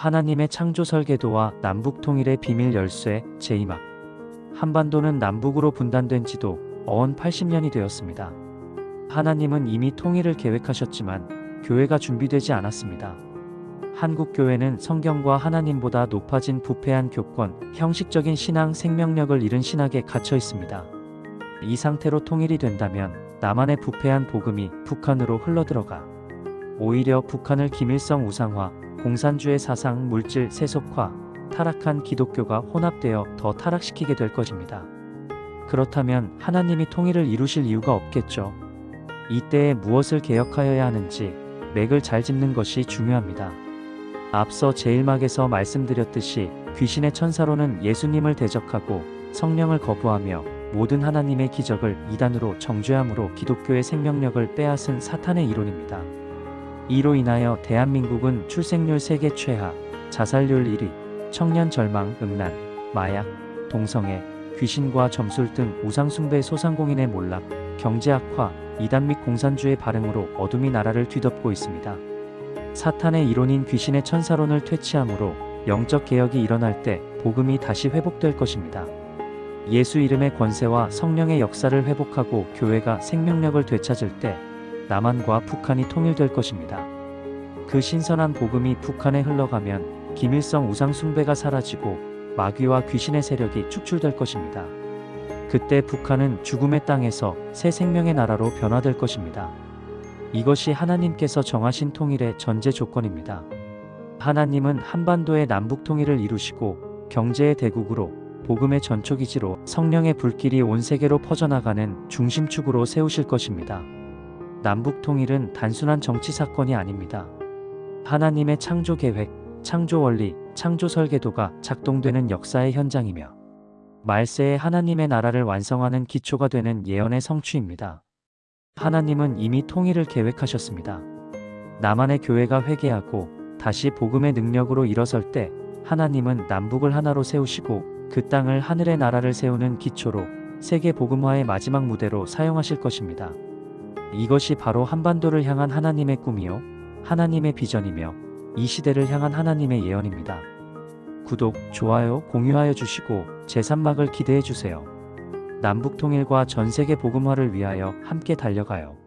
하나님의 창조 설계도와 남북 통일의 비밀 열쇠 제2막 한반도는 남북으로 분단된 지도 어언 80년이 되었습니다. 하나님은 이미 통일을 계획하셨지만 교회가 준비되지 않았습니다. 한국 교회는 성경과 하나님보다 높아진 부패한 교권, 형식적인 신앙 생명력을 잃은 신학에 갇혀 있습니다. 이 상태로 통일이 된다면 남한의 부패한 복음이 북한으로 흘러들어가 오히려 북한을 김일성 우상화, 공산주의 사상, 물질 세속화, 타락한 기독교가 혼합되어 더 타락시키게 될 것입니다. 그렇다면 하나님이 통일을 이루실 이유가 없겠죠. 이때에 무엇을 개혁하여야 하는지 맥을 잘 짚는 것이 중요합니다. 앞서 제1막에서 말씀드렸듯이 귀신의 천사로는 예수님을 대적하고 성령을 거부하며 모든 하나님의 기적을 이단으로 정죄함으로 기독교의 생명력을 빼앗은 사탄의 이론입니다. 이로 인하여 대한민국은 출생률 세계 최하, 자살률 1위, 청년 절망, 음란, 마약, 동성애, 귀신과 점술 등 우상숭배 소상공인의 몰락, 경제 악화, 이단 및 공산주의 발흥으로 어둠이 나라를 뒤덮고 있습니다. 사탄의 이론인 귀신의 천사론을 퇴치함으로 영적 개혁이 일어날 때 복음이 다시 회복될 것입니다. 예수 이름의 권세와 성령의 역사를 회복하고 교회가 생명력을 되찾을 때 남한과 북한이 통일될 것입니다. 그 신선한 복음이 북한에 흘러가면 김일성 우상 숭배가 사라지고 마귀와 귀신의 세력이 축출될 것입니다. 그때 북한은 죽음의 땅에서 새 생명의 나라로 변화될 것입니다. 이것이 하나님께서 정하신 통일의 전제 조건입니다. 하나님은 한반도의 남북 통일을 이루시고 경제의 대국으로 복음의 전초기지로 성령의 불길이 온 세계로 퍼져나가는 중심축으로 세우실 것입니다. 남북 통일은 단순한 정치 사건이 아닙니다. 하나님의 창조 계획, 창조 원리, 창조 설계도가 작동되는 역사의 현장이며 말세의 하나님의 나라를 완성하는 기초가 되는 예언의 성취입니다. 하나님은 이미 통일을 계획하셨습니다. 남한의 교회가 회개하고 다시 복음의 능력으로 일어설 때 하나님은 남북을 하나로 세우시고 그 땅을 하늘의 나라를 세우는 기초로 세계 복음화의 마지막 무대로 사용하실 것입니다. 이것이 바로 한반도를 향한 하나님의 꿈이요, 하나님의 비전이며 이 시대를 향한 하나님의 예언입니다. 구독, 좋아요, 공유하여 주시고 제3막을 기대해 주세요. 남북 통일과 전 세계 복음화를 위하여 함께 달려가요.